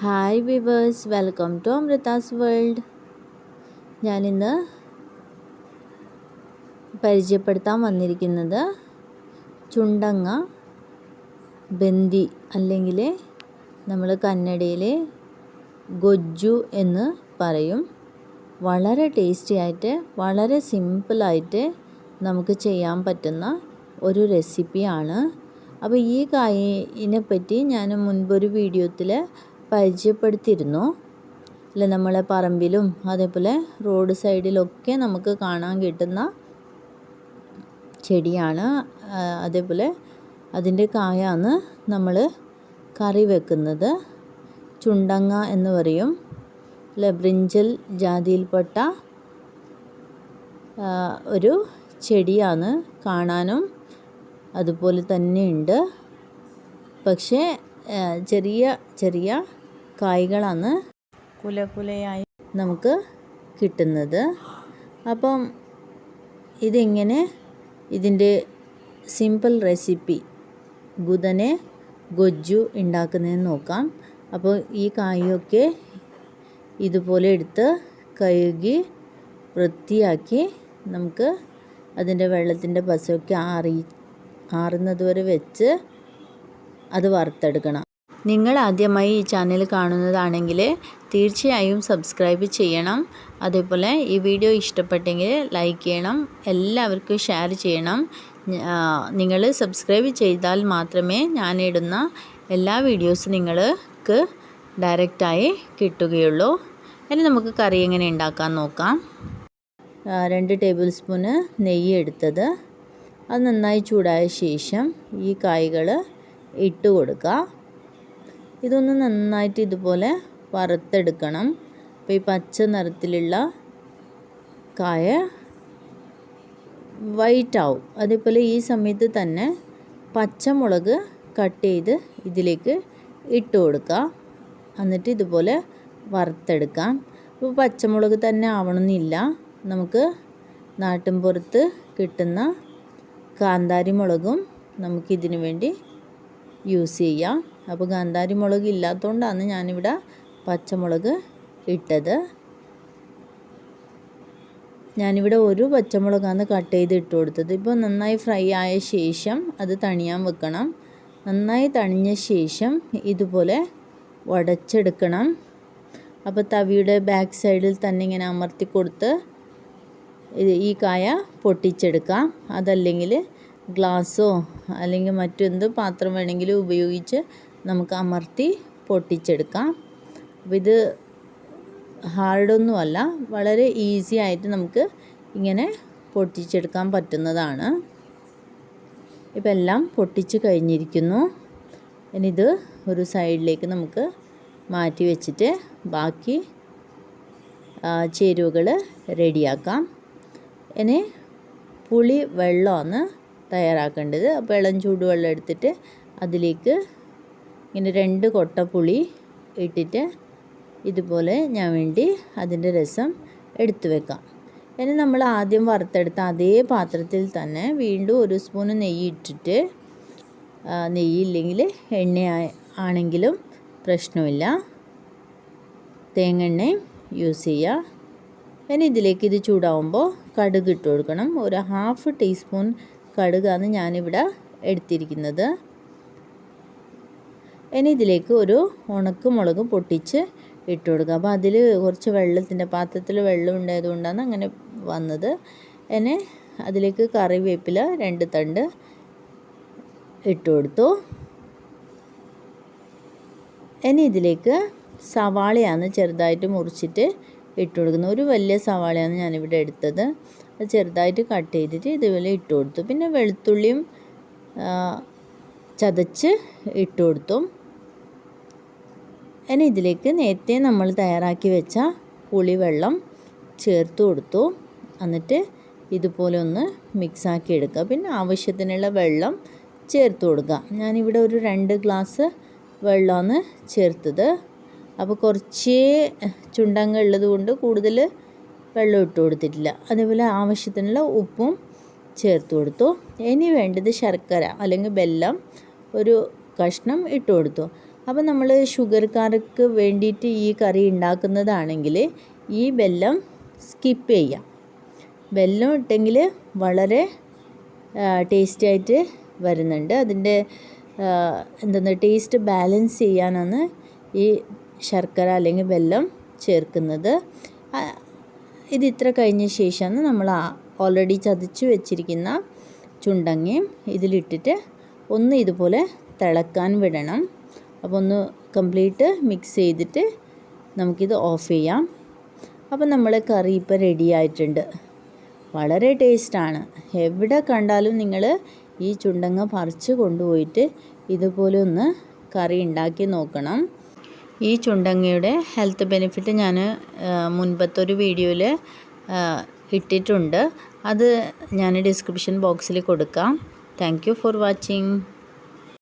Hi viewers welcome to Amritha's world ഞാനിന്ന് പരിചയപ്പെടുത്താൻ വന്നിരിക്കുന്നത് ചുണ്ടങ്ങ ബന്ദി അല്ലെങ്കിൽ നമ്മൾ കന്നഡയിലെ ഗൊജ്ജു എന്ന് പറയും. വളരെ ടേസ്റ്റി ആയിട്ട് വളരെ സിമ്പിളായിട്ട് നമുക്ക് ചെയ്യാൻ പറ്റുന്ന ഒരു റെസിപ്പിയാണ് അപ്പോൾ ഈ കായിനെ പറ്റി ഞാൻ മുൻപൊരു വീഡിയോത്തിൽ പരിചയപ്പെടുത്തിയിരുന്നു. അല്ല നമ്മളെ പറമ്പിലും അതേപോലെ റോഡ് സൈഡിലൊക്കെ നമുക്ക് കാണാൻ കിട്ടുന്ന ചെടിയാണ്. അതേപോലെ അതിന്റെ കായാണ് നമ്മൾ കറി വെക്കുന്നത്. ചുണ്ടങ്ങ എന്ന് പറയും. അല്ല ബ്രിഞ്ചൽ ജാതിയിൽപ്പെട്ട ഒരു ചെടിയാണ് കാണാനും അതുപോലെ തന്നെയുണ്ട് പക്ഷേ ചെറിയ ചെറിയ കായ്കളാണ് കുലകുലയായി നമുക്ക് കിട്ടുന്നത്. അപ്പം ഇതെങ്ങനെ? ഇതിന്റെ സിമ്പിൾ റെസിപ്പി ഗുദനെ ഗൊജ്ജു ഉണ്ടാക്കുന്നതെന്ന് നോക്കാം. അപ്പോൾ ഈ കായൊക്കെ ഇതുപോലെ എടുത്ത് കഴുകി വൃത്തിയാക്കി നമുക്ക് അതിന്റെ വെള്ളത്തിന്റെ പശയൊക്കെ ആറി ആറുന്നത് വരെ വെച്ച് അത് വറുത്തെടുക്കണം. നിങ്ങൾ ആദ്യമായി ഈ ചാനൽ കാണുന്നതാണെങ്കിൽ തീർച്ചയായും സബ്സ്ക്രൈബ് ചെയ്യണം. അതേപോലെ ഈ വീഡിയോ ഇഷ്ടപ്പെട്ടെങ്കിൽ ലൈക്ക് ചെയ്യണം. എല്ലാവർക്കും ഷെയർ ചെയ്യണം. നിങ്ങൾ സബ്സ്ക്രൈബ് ചെയ്താൽ മാത്രമേ ഞാനിടുന്ന എല്ലാ വീഡിയോസും നിങ്ങൾക്ക് ഡയറക്റ്റായി കിട്ടുകയുള്ളൂ. ഇനി നമുക്ക് കറി എങ്ങനെ ഉണ്ടാക്കാൻ നോക്കാം. രണ്ട് ടേബിൾ സ്പൂണ് നെയ്യ് എടുത്തത്. അത് നന്നായി ചൂടായ ശേഷം ഈ കായ്കൾ ഇട്ട് കൊടുക്കുക ഇതൊന്ന് നന്നായിട്ട് ഇതുപോലെ വറുത്തെടുക്കണം. അപ്പോൾ ഈ പച്ച നിറത്തിലുള്ള കായ വൈറ്റ് ആവും അതേപോലെ ഈ സമയത്ത് തന്നെ പച്ചമുളക് കട്ട് ചെയ്ത് ഇതിലേക്ക് ഇട്ട് കൊടുക്കുക എന്നിട്ട് ഇതുപോലെ വറുത്തെടുക്കാം. അപ്പോൾ പച്ചമുളക് തന്നെ ആവണമെന്നില്ല. നമുക്ക് നാട്ടിൻപുറത്ത് കിട്ടുന്ന കാന്താരി മുളകും നമുക്കിതിന് വേണ്ടി യൂസ് ചെയ്യുക അപ്പോൾ ഗാന്ധാരി മുളക് ഇല്ലാത്തതുകൊണ്ടാണ് ഞാനിവിടെ പച്ചമുളക് ഇട്ടത്. ഞാനിവിടെ ഒരു പച്ചമുളകാണ് കട്ട് ചെയ്ത് ഇട്ട് കൊടുത്തത്. ഇപ്പോൾ നന്നായി ഫ്രൈ ആയ ശേഷം അത് തണിയാൻ വെക്കണം. നന്നായി തണിഞ്ഞ ശേഷം ഇതുപോലെ ഉടച്ചെടുക്കണം അപ്പോൾ തവിയുടെ ബാക്ക് സൈഡിൽ തന്നെ ഇങ്ങനെ അമർത്തി കൊടുത്ത് ഈ കായ പൊട്ടിച്ചെടുക്കാം. അതല്ലെങ്കിൽ ഗ്ലാസ്സോ അല്ലെങ്കിൽ മറ്റെന്ത് പാത്രം വേണമെങ്കിലും ഉപയോഗിച്ച് നമുക്ക് അമർത്തി പൊട്ടിച്ചെടുക്കാം. അപ്പോൾ ഇത് ഹാർഡൊന്നുമല്ല വളരെ ഈസി ആയിട്ട് നമുക്ക് ഇങ്ങനെ പൊട്ടിച്ചെടുക്കാൻ പറ്റുന്നതാണ്. ഇപ്പം എല്ലാം പൊട്ടിച്ച് കഴിഞ്ഞിരിക്കുന്നു. ഇനിയിത് ഒരു സൈഡിലേക്ക് നമുക്ക് മാറ്റി വെച്ചിട്ട് ബാക്കി ചേരുവകൾ റെഡിയാക്കാം. ഇനി പുളി വെള്ളമാണ് തയ്യാറാക്കേണ്ടത്. അപ്പോൾ ഇളം ചൂടുവെള്ളം എടുത്തിട്ട് അതിലേക്ക് ഇങ്ങനെ രണ്ട് കൊട്ടപ്പുളി ഇട്ടിട്ട് ഇതുപോലെ ഞാൻ വേണ്ടി അതിന്റെ രസം എടുത്തു വെക്കാം. ഇനി നമ്മൾ ആദ്യം വറുത്തെടുത്ത അതേ പാത്രത്തിൽ തന്നെ വീണ്ടും ഒരു സ്പൂൺ നെയ്യ് ഇട്ടിട്ട് നെയ്യില്ലെങ്കിൽ എണ്ണ ആണെങ്കിലും പ്രശ്നമില്ല. തേങ്ങെണ്ണയും യൂസ് ചെയ്യുക. ഇനി ഇതിലേക്ക് ഇത് ചൂടാവുമ്പോൾ കടുക് ഇട്ട് കൊടുക്കണം. ഒരു ഹാഫ് ടീസ്പൂൺ കടുകാണ് ഞാനിവിടെ എടുത്തിരിക്കുന്നത്. ഇനി ഇതിലേക്ക് ഒരു ഉണക്ക് മുളക് പൊട്ടിച്ച് ഇട്ട് കൊടുക്കുക. അപ്പോൾ അതിൽ കുറച്ച് വെള്ളത്തിന്റെ പാത്രത്തിൽ വെള്ളം ഉണ്ടായതുകൊണ്ടാണ് അങ്ങനെ വന്നത്. ഇനി അതിലേക്ക് കറിവേപ്പില രണ്ട് തണ്ട് ഇട്ട് കൊടുത്തു. ഇനി ഇതിലേക്ക് സവാളയാണ് ചെറുതായിട്ട് മുറിച്ചിട്ട് ഇട്ട് കൊടുക്കുന്നത്. ഒരു വലിയ സവാളയാണ് ഞാനിവിടെ എടുത്തത്. ചെറുതായിട്ട് കട്ട് ചെയ്തിട്ട് ഇതുപോലെ ഇട്ട് കൊടുത്തു. പിന്നെ വെളുത്തുള്ളിയും ചതച്ച് ഇട്ട് കൊടുത്തു. ഇനി ഇതിലേക്ക് നേരത്തെ നമ്മൾ തയ്യാറാക്കി വെച്ച പുളിവെള്ളം ചേർത്ത് കൊടുത്തു. എന്നിട്ട് ഇതുപോലെ ഒന്ന് മിക്സാക്കി എടുക്കുക. പിന്നെ ആവശ്യത്തിനുള്ള വെള്ളം ചേർത്ത് കൊടുക്കുക. ഞാനിവിടെ ഒരു രണ്ട് ഗ്ലാസ് വെള്ളമാണ് ചേർത്തത്. അപ്പോൾ കുറച്ച് ചുണ്ടങ്ങ ഉള്ളത് കൊണ്ട് കൂടുതൽ വെള്ളം ഇട്ട് കൊടുത്തിട്ടില്ല. അതേപോലെ ആവശ്യത്തിനുള്ള ഉപ്പും ചേർത്ത് കൊടുത്തു. ഇനി വേണ്ടത് ശർക്കര അല്ലെങ്കിൽ വെല്ലം ഒരു കഷ്ണം ഇട്ട് കൊടുത്തു. അപ്പോൾ നമ്മൾ ഷുഗർക്കാർക്ക് വേണ്ടിയിട്ട് ഈ കറി ഉണ്ടാക്കുന്നതാണെങ്കിൽ ഈ വെല്ലം സ്കിപ്പ് ചെയ്യാം. വെല്ലം ഇട്ടെങ്കിൽ വളരെ ടേസ്റ്റി ആയിട്ട് വരുന്നുണ്ട്. അതിന്റെ എന്താണ് ടേസ്റ്റ് ബാലൻസ് ചെയ്യാനാണ് ഈ ശർക്കര അല്ലെങ്കിൽ വെല്ലം ചേർക്കുന്നത്. ഇത് ഇത്ര കഴിഞ്ഞ ശേഷമാണ് നമ്മൾ ഓൾറെഡി ചതച്ച് വെച്ചിരിക്കുന്ന ചുണ്ടങ്ങയും ഇതിലിട്ടിട്ട് ഒന്ന് ഇതുപോലെ തിളക്കാൻ വിടണം. അപ്പോൾ ഒന്ന് കംപ്ലീറ്റ് മിക്സ് ചെയ്തിട്ട് നമുക്കിത് ഓഫ് ചെയ്യാം. അപ്പോൾ നമ്മളെ കറി ഇപ്പോൾ റെഡി ആയിട്ടുണ്ട്. വളരെ ടേസ്റ്റാണ് എവിടെ കണ്ടാലും നിങ്ങൾ ഈ ചുണ്ടങ്ങ പറിച്ച് കൊണ്ടുപോയിട്ട് ഇതുപോലെ ഒന്ന് കറി ഉണ്ടാക്കി നോക്കണം. ഈ ചുണ്ടങ്ങയുടെ ഹെൽത്ത് ബെനിഫിറ്റ് ഞാൻ മുൻപത്തെ ഒരു വീഡിയോയിൽ ഇട്ടിട്ടുണ്ട്. അത് ഞാൻ ഡിസ്ക്രിപ്ഷൻ ബോക്സിൽ കൊടുക്കാം. Thank for watching.